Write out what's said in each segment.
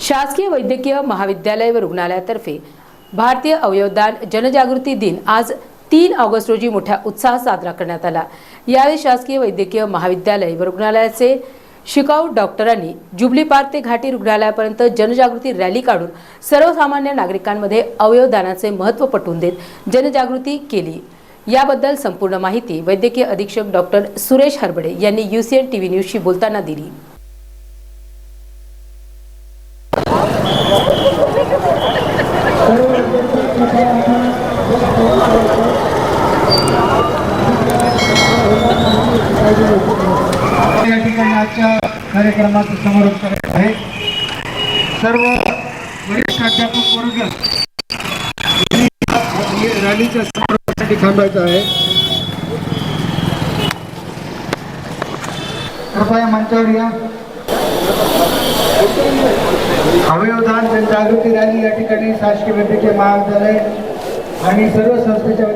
शासकीय वैद्यकीय महाविद्यालय व रुग्णालयातर्फे भारतीय अवयवदान जनजागृती दिन आज तीन ऑगस्ट रोजी मोठ्या उत्साहात साजरा करण्यात आला. यावेळी शासकीय वैद्यकीय महाविद्यालय व रुग्णालयाचे शिकाऊ डॉक्टरांनी जुबली पार्क ते घाटी रुग्णालयापर्यंत जनजागृती रॅली काढून सर्वसामान्य नागरिकांमध्ये अवयवदानाचे महत्त्व पटवून देत जनजागृती केली. याबद्दल संपूर्ण माहिती वैद्यकीय अधीक्षक डॉक्टर सुरेश हरबडे यांनी U C N T V न्यूजशी बोलताना दिली. या ठिकाणी आजच्या कार्यक्रमाचा समारोप करायचा आहे. सर्व वरिष्ठ अध्यापक वर्ग रॅलीच्या समारोपासाठी थांबायचं आहे. कृपया मंचावर या. अवयवदान जनजागृती रॅली या ठिकाणी शासकीय वैद्यकीय महाविद्यालय आणि सर्व संस्थेच्या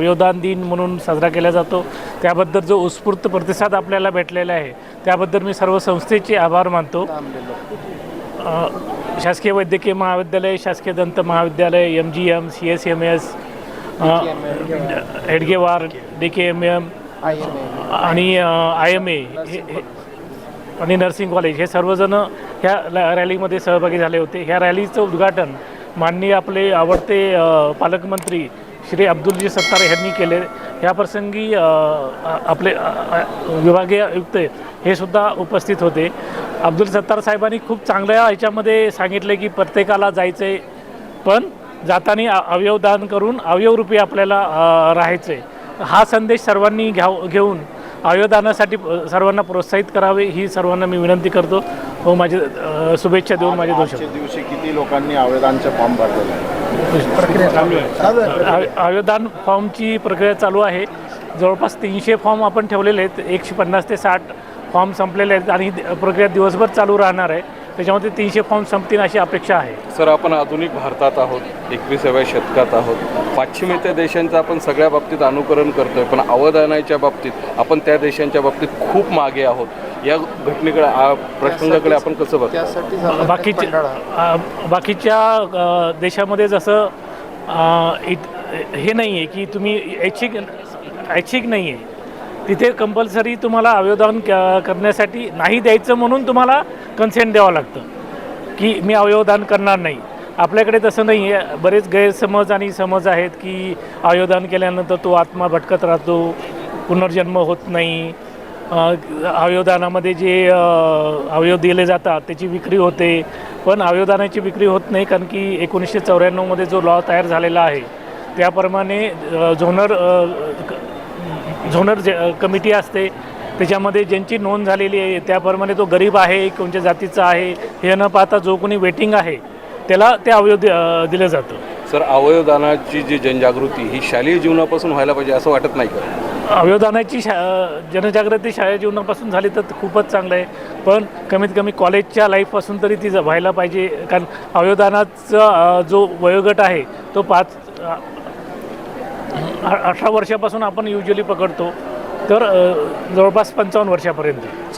अवयवदान दिन म्हणून साजरा केला जातो. त्याबद्दल जो उत्स्फूर्त प्रतिसाद आपल्याला भेटलेला आहे त्याबद्दल मी सर्व संस्थेचे आभार मानतो. शासकीय वैद्यकीय महाविद्यालय शासकीय दंत महाविद्यालय M G M C S M S Hedgewar D K M M आणि आय एम ए आणि नर्सिंग कॉलेज हे सर्वजण ह्या रॅलीमध्ये सहभागी झाले होते. ह्या रॅलीचं उद्घाटन माननीय आपले आवडते पालकमंत्री श्री अब्दुलजी सत्तार यांनी केले. ह्या प्रसंगी आपले विभागीय आयुक्त हे सुद्धा उपस्थित होते. अब्दुल सत्तार साहेबांनी खूप चांगल्या ह्याच्यामध्ये सांगितले की प्रत्येकाला जायचं आहे पण जाताना अवयवदान करून अवयवरूपी आपल्याला राहायचं. आहे हा संदेश सर्वांनी घ्याव घेऊन अवयवदानासाठी सर्वांना प्रोत्साहित करावे ही सर्वांना मी विनंती करतो. व माझे अ, शुभेच्छा देऊन माझे आजच्या दिवशी किती लोकांनी आवेदनचे फॉर्म भरलेले आहे अव- अवयवदान फॉर्मची प्रक्रिया चालू आहे. जवळपास तीनशे फॉर्म आपण ठेवलेले आहेत. एकशे पन्नास ते साठ फॉर्म संपलेले आहेत आणि प्रक्रिया दिवसभर चालू राहणार आहे. त्याच्यामध्ये तीनशे फॉर्म संपतील अशी अपेक्षा आहे. सर आपण आधुनिक भारतात आहोत एकविसाव्या शतकात आहोत. पाश्चिमात्य देशांचं आपण सगळ्या बाबतीत अनुकरण करतोय पण अवधानाच्या बाबतीत आपण त्या देशांच्या बाबतीत खूप मागे आहोत. या घटनेकडे आ- प्रसंगाकडे आपण कसं बघतो बाकीच्या बाकीच्या देशामध्ये जसं इत हे नाही आहे की तुम्ही ऐच्छिक ऐच्छिक नाही आहे तिथे कंपल्सरी तुम्हाला अवयवदान क- करण्यासाठी नाही द्यायचं म्हणून तुम्हाला कन्सेंट द्यावं लागतं. की मी अवयवदान करणार नाही. आपल्याकडे तसं नाही आहे. बरेच गैरसमज आणि समज आहेत की अवयवदान केल्यानंतर तो आत्मा भटकत राहतो पुनर्जन्म होत नाही. अवयवदानामध्ये जे अवयव दिले जातात त्याची विक्री होते. पण अवयवदानाची विक्री होत नाही कारण की एकोणीसशे चौऱ्याण्णवमध्ये जो लॉ तयार झालेला आहे त्याप्रमाणे झोनर झोनर जे कमिटी असते. त्याच्यामध्ये ज्यांची नोंद झालेली आहे त्याप्रमाणे तो गरीब आहे कोणत्या जातीचा आहे हे न पाहता जो कोणी वेटिंग आहे त्याला ते अवयव दिलं जातं. सर अवयवदानाची जी जनजागृती ही शालेय जीवनापासून व्हायला पाहिजे असं वाटत नाही का? अवयवदानाची शा जनजागृती शाळा जीवनापासून झाली तर खूपच चांगलं आहे. पण कमीत कमी कॉलेजच्या लाईफपासून तरी ती व्हायला पाहिजे. कारण अवयवदानाचा जो वयोगट आहे तो पाच अठरा वर्षापासून आपण युजली पकडतो. तर जवळपास पंचावन्न वर्षापर्यंत.